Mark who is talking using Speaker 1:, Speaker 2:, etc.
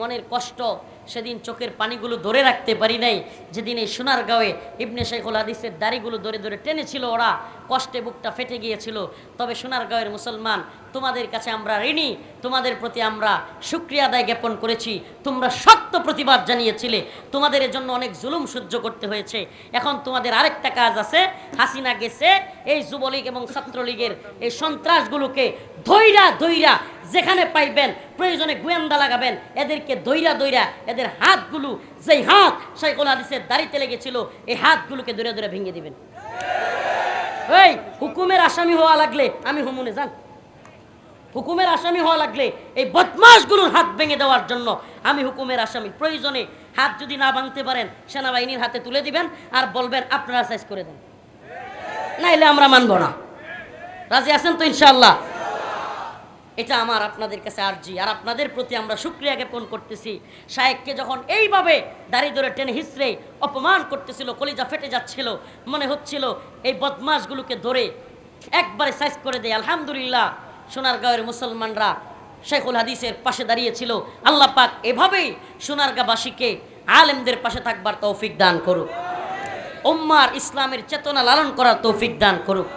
Speaker 1: মনের কষ্ট সেদিন চোখের পানিগুলো ধরে রাখতে পারি নাই। যেদিন এই সোনার গাঁয়ে ইবনে শেখুল হাদিসের দাড়িগুলো ধরে ধরে টেনেছিল ওরা, কষ্টে বুকটা ফেটে গিয়েছিল। তবে সোনার গাঁয়ের মুসলমান, তোমাদের কাছে আমরা ঋণী, তোমাদের প্রতি আমরা সুক্রিয়া আদায় জ্ঞাপন করেছি। তোমরা সত্য প্রতিবাদ জানিয়েছিলে। তোমাদের জন্য অনেক জুলুম সহ্য করতে হয়েছে। এখন তোমাদের আরেকটা কাজ আছে। হাসিনা গেছে, এই যুবলীগ এবং ছাত্রলীগের এই সন্ত্রাসগুলোকে ধৈরা ধৈরা যেখানে পাইবেন প্রয়োজনে গোয়েন্দা লাগাবেন। এদেরকে দইরা দইরা এদের হাতগুলো, যেই হাত শাইকুল হাদিসের দাড়িতে লেগেছিল, এই হাতগুলোকে দৌড়ে দৌড়ে ভেঙে দিবেন। এই, হুকুমের আসামি হওয়া লাগলে, আমি হুমুনে যান। হুকুমের আসামি হওয়া লাগলে, এই বদমাসগুলোর হাত ভেঙে দেওয়ার জন্য আমি হুকুমের আসামি। প্রয়োজনে হাত যদি না ভাঙতে পারেন, সেনাবাহিনীর হাতে তুলে দিবেন আর বলবেন, আপনারা সাইজ করে দেন। নাইলে আমরা মানব না। রাজি আছেন তো ইনশাল্লাহ এটা আমার আপনাদের কাছে আর্জি। আর আপনাদের প্রতি আমরা সুক্রিয়া জ্ঞাপন করতেছি। শায়েককে যখন এইভাবে দাড়ি ধরে টেনে হিসড়ে অপমান করতেছিল, কলিজা ফেটে যাচ্ছিল, মনে হচ্ছিল এই বদমাসগুলোকে ধরে একবারে সাইজ করে দেয়। আলহামদুলিল্লাহ, সোনারগাঁওয়ের মুসলমানরা শেখুল হাদিসের পাশে দাঁড়িয়েছিল। আল্লাহ পাক এভাবেই সোনারগাঁবাসীকে আলেমদের পাশে থাকবার তৌফিক দান করুক। উম্মার ইসলামের চেতনা লালন করার তৌফিক দান করুক।